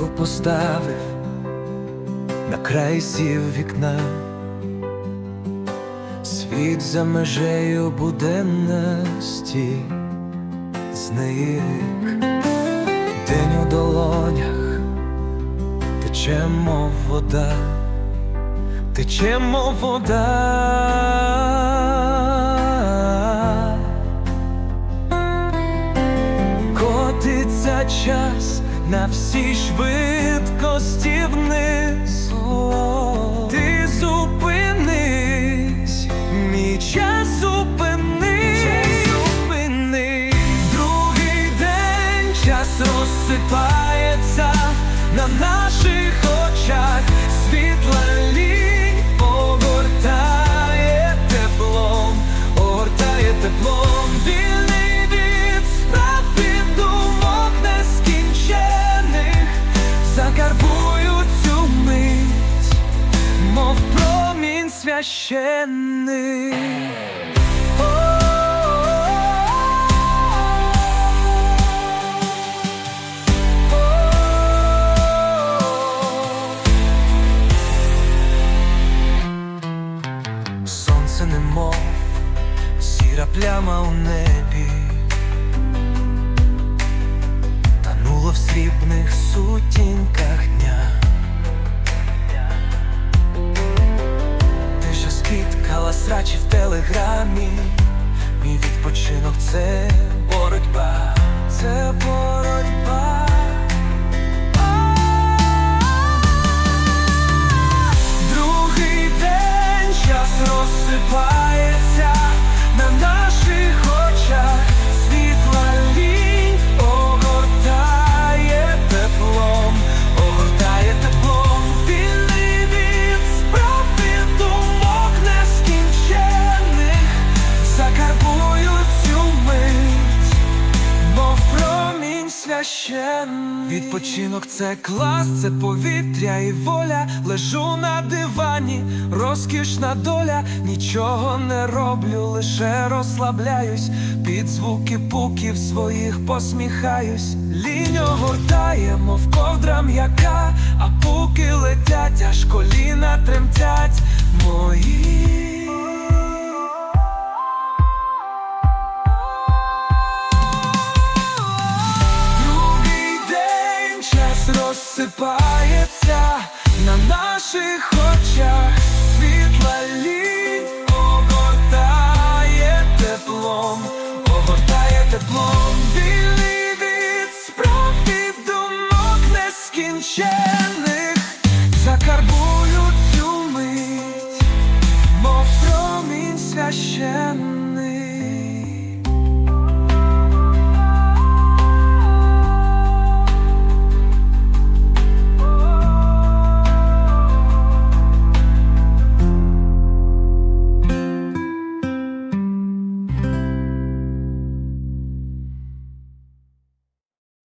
Книгу поставив на край сів вікна, світ за межею буденності зник, день у долонях, тече, мов вода, тече, мов вода. Котиться час на всій швидкості вниз. Ти зупинись, мій час зупинись, зупинись. Другий день час розсипається мов промінь священний. Сонце немов сіра пляма у небі, тануло в срібних сутінках спіткала срачі в телеграмі, мій відпочинок це боротьба, це боротьба. Священний Відпочинок це клас, це повітря і воля. Лежу на дивані, розкішна доля, нічого не роблю, лише розслабляюсь, під звуки пуків своїх посміхаюсь. Лінь огортає, мов ковдра м'яка, а пуки летять, розсипається на наших очах, світла лінь огортає теплом, огортає теплом, вільний від справ і думок нескінчених, закарбую цю мить, мов промінь священний.